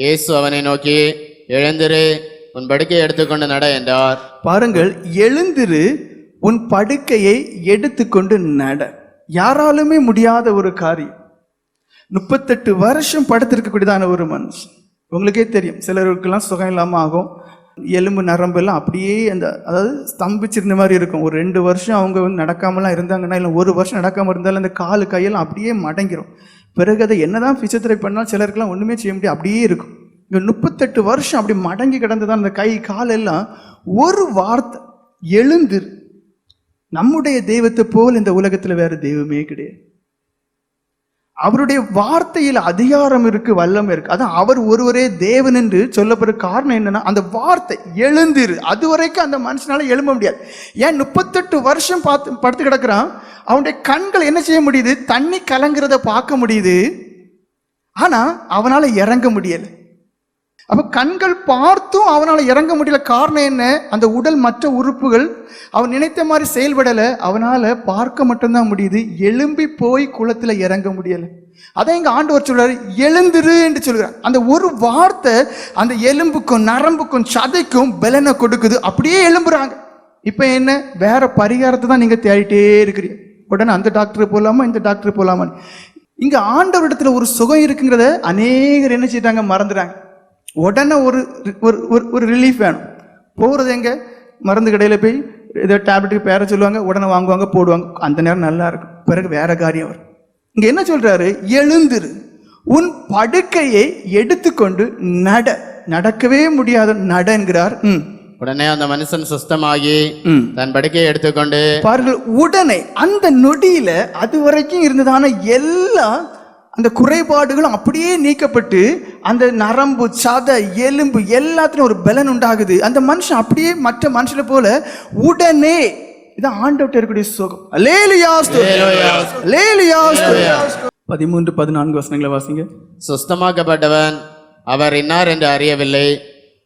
இயேசு அவனை நோக்கி எழுந்திரு உன் படுக்கையை எடுத்துக்கொண்டு நட என்றார். பாருங்கள் எழுந்திரு உன் படுக்கையை எடுத்துக்கொண்டு நட. யாராலுமே முடியாத ஒரு காரியம். முப்பத்தெட்டு வருஷம் படுத்திருக்கக்கூடியதான ஒரு மனுஷன். உங்களுக்கே தெரியும் சிலருக்கெல்லாம் சுகம் இல்லாமல் ஆகும். எலும்பு நரம்பு எல்லாம் அப்படியே அந்த அதாவது ஸ்தம்பிச்சிருந்த மாதிரி இருக்கும். ஒரு ரெண்டு வருஷம் அவங்க வந்து நடக்காமலாம் இருந்தாங்கன்னா இல்லை ஒரு வருஷம் நடக்காமல் இருந்தாலும் அந்த காலு கையெல்லாம் அப்படியே மடங்கிரும். பிறகு அதை என்ன தான் ஃபிசியோதெரபி பண்ணாலும் சிலருக்கெல்லாம் ஒன்றுமே செய்ய முடியாது அப்படியே இருக்கும். இங்கே முப்பத்தெட்டு வருஷம் அப்படி மடங்கி கிடந்ததான் அந்த கை காலெல்லாம் ஒரு வார்த்தை எழுந்திரு. நம்முடைய தெய்வத்தை போல் இந்த உலகத்தில் வேறு தெய்வமே கிடையாது. அவருடைய வார்த்தையில் அதிகாரம் இருக்கு வல்லம் இருக்கு. அதான் அவர் ஒருவரே தேவன் என்று சொல்லப்படுற காரணம் என்னன்னா அந்த வார்த்தை எழுந்திரு. அது வரைக்கும் அந்த மனுஷனால எழும்ப முடியாது. ஏன் முப்பத்தெட்டு வருஷம் பார்த்து படுத்து கிடக்குறான்? அவனுடைய கண்கள் என்ன செய்ய முடியுது? தண்ணி கலங்குறத பார்க்க முடியுது. ஆனா அவனால இறங்க முடியலை. அப்போ கண்கள் பார்த்தும் அவனால் இறங்க முடியல. காரணம் என்ன? அந்த உடல் மற்ற உறுப்புகள் அவன் நினைத்த மாதிரி செயல்படலை. அவனால் பார்க்க மட்டும்தான் முடியுது. எழும்பி போய் குளத்தில் இறங்க முடியலை. அதான் எங்கள் ஆண்டவர் சொல்கிறார் எழுந்துரு என்று சொல்கிறார் அந்த ஒரு வார்த்தை அந்த எலும்புக்கும் நரம்புக்கும் சதைக்கும் பலனை கொடுக்குது. அப்படியே எழும்புறாங்க. இப்போ என்ன? வேற பரிகாரத்தை தான் நீங்கள் தேடிட்டே இருக்கிறீங்க. உடனே அந்த டாக்டர் போகலாமா இந்த டாக்டர் போகலாமான்னு இங்கே ஆண்டவரிடத்தில் ஒரு சுகம் இருக்குங்கிறத அநேகர் என்ன செய்கிறாங்க மறந்துறாங்க. உடனே ஒரு ஒரு ஒரு- ஒரு ரிலீஃப் வேணும். போகிறது எங்க? மருந்து கடையில் போய் ஏதோ டேப்லெட்டுக்கு பேர சொல்லுவாங்க உடனே வாங்குவாங்க போடுவாங்க. அந்த நேரம் நல்லா இருக்கும். பிறகு வேற காரியம் வரும். இங்க என்ன சொல்றாரு? எழுந்திரு. உன் படுக்கையை எடுத்துக்கொண்டு நட. நடக்கவே முடியாத நட என்கிறார் ம். உடனே அந்த மனுஷன் சுஸ்தமாகி தன் படுக்கையை எடுத்துக்கொண்டு பாருங்கள் உடனே அந்த நொடியில அது வரைக்கும் இருந்ததான எல்லா அந்த குறைபாடுகளும் அப்படியே நீக்கப்பட்டு அந்த நரம்பு சதை எலும்பு எல்லாத்துலயும் ஒரு பலன் உண்டாகுது. அந்த மனுஷன் அப்படியே மற்ற மனுஷனை போல உடனே இதான் ஆண்டவர்கிட்ட இருக்கக்கூடிய சுகம். பதிமூன்று பதினான்கு வசனங்களை வாசிங்க. சுஸ்தமாக்கப்பட்டவன் அவர் இன்னார் என்று அறியவில்லை.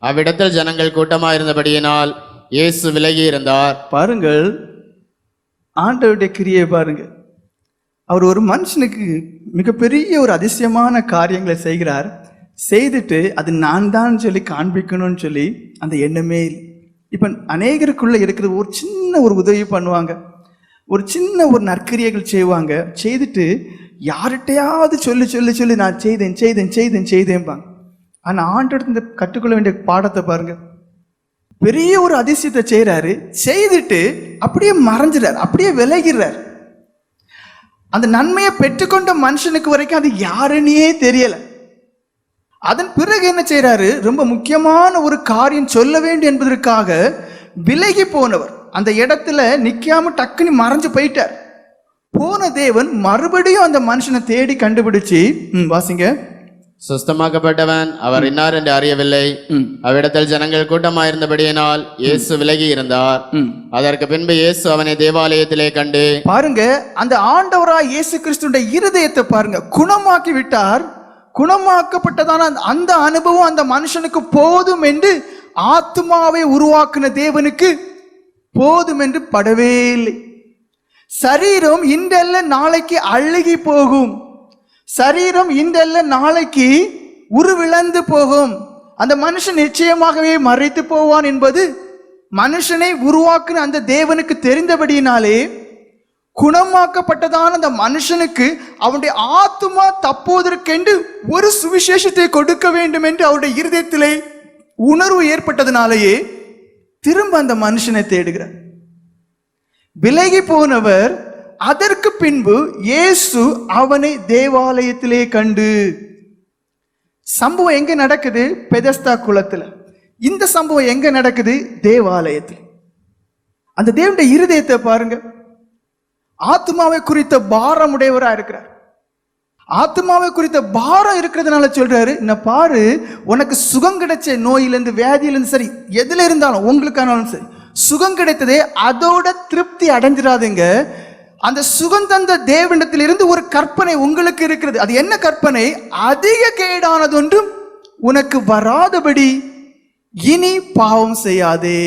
அவ்விடத்தில் ஜனங்கள் கூட்டமாயிருந்தபடியினால் இயேசு விலகி இருந்தார் பாருங்கள் ஆண்டவருடைய கிரியை பாருங்க அவர் ஒரு மனுஷனுக்கு மிகப்பெரிய ஒரு அதிசயமான காரியங்களை செய்கிறார். செய்துட்டு அது நான் தான் சொல்லி காண்பிக்கணும்னு சொல்லி அந்த எண்ணமே இல்லை. இப்போ அநேகருக்குள்ளே இருக்கிற ஒரு சின்ன ஒரு உதவி பண்ணுவாங்க. ஒரு சின்ன ஒரு நற்கிரியைகள் செய்வாங்க. செய்துட்டு யார்கிட்டையாவது சொல்லி சொல்லி சொல்லி நான் செய்தேன் செய்தேன் செய்தேன் செய்தேன்பாங்க ஆனால் ஆண்டோட கற்றுக்கொள்ள வேண்டிய பாடத்தை பாருங்க. பெரிய ஒரு அதிசயத்தை செய்கிறாரு செய்துட்டு அப்படியே மறைஞ்சிடறார் அப்படியே விலகிறார் அந்த நன்மையை பெற்றுக்கொண்ட மனுஷனுக்கு வரைக்கும் அது யாருன்னே தெரியல. அதன் பிறகு என்ன செய்யறாரு ரொம்ப முக்கியமான ஒரு காரியம் சொல்ல வேண்டும் என்பதற்காக விலகி போனவர். அந்த இடத்துல நிக்காம டக்குன்னு மறைஞ்சு போயிட்டார். போன தேவன் மறுபடியும் அந்த மனுஷனை தேடி கண்டுபிடிச்சு ம், வாசிங்க. சுஸ்தமாக்கப்பட்டவன். அவர் இன்னார் என்று அறியவில்லை. அவ்விடத்தில் ஜனங்கள் கூட்டமாயிருந்தபடியினால் இயேசு விலகி இருந்தார். அதற்கு பின்பு இயேசு அவனை தேவாலயத்திலே கண்டு பாருங்க அந்த ஆண்டவராய் இயேசு கிறிஸ்துடைய இருதயத்தை பாருங்க குணமாக்கி விட்டார். குணமாக்கப்பட்டதான அந்த- அந்த அனுபவம் அந்த மனுஷனுக்கு போதும் என்று ஆத்மாவை உருவாக்கின தேவனுக்கு போதும் என்று படவே இல்லை. சரீரம் இன்றல்ல நாளைக்கு அழுகி போகும். சரீரம் இன்றல்ல நாளைக்கு உருவிழந்து போகும். அந்த மனுஷன் நிச்சயமாகவே மறைத்து போவான் என்பது மனுஷனை உருவாக்குன அந்த தேவனுக்கு தெரிந்தபடியினாலே குணமாக்கப்பட்டதான அந்த மனுஷனுக்கு அவனுடைய ஆத்மா தப்புவதற்கென்று ஒரு சுவிசேஷத்தை கொடுக்க வேண்டும் என்று அவருடைய இருதயத்திலே உணர்வு ஏற்பட்டதுனாலேயே திரும்ப அந்த மனுஷனை தேடுகிறார். விலகி போனவர் அதற்கு பின்பு இயேசு அவனை தேவாலயத்திலே கண்டு. சம்பவம் எங்க நடக்குது? பெதஸ்தா குளத்துல. இந்த சம்பவம் எங்க நடக்குது? தேவாலயத்தில். அந்த தேவனுடைய இருதயத்தை பாருங்க. ஆத்மாவை குறித்த பாரம் உடையவரா இருக்கிறார். ஆத்மாவை குறித்த பாரம் இருக்கிறதுனால சொல்றாரு என்ன பாரு உனக்கு சுகம் கிடைச்ச நோயிலிருந்து வியாதியிலிருந்து சரி எதுல இருந்தாலும் உங்களுக்கானாலும் சரி சுகம் கிடைத்ததே அதோட திருப்தி அடைஞ்சிடாதுங்க. அந்த சுகம் தந்த தேவனிடத்திலிருந்து ஒரு கற்பனை உங்களுக்கு இருக்கிறது. அது என்ன கற்பனை? அதிக கேடானதொன்றும் உனக்கு வராதபடி இனி பாவம் செய்யாதே.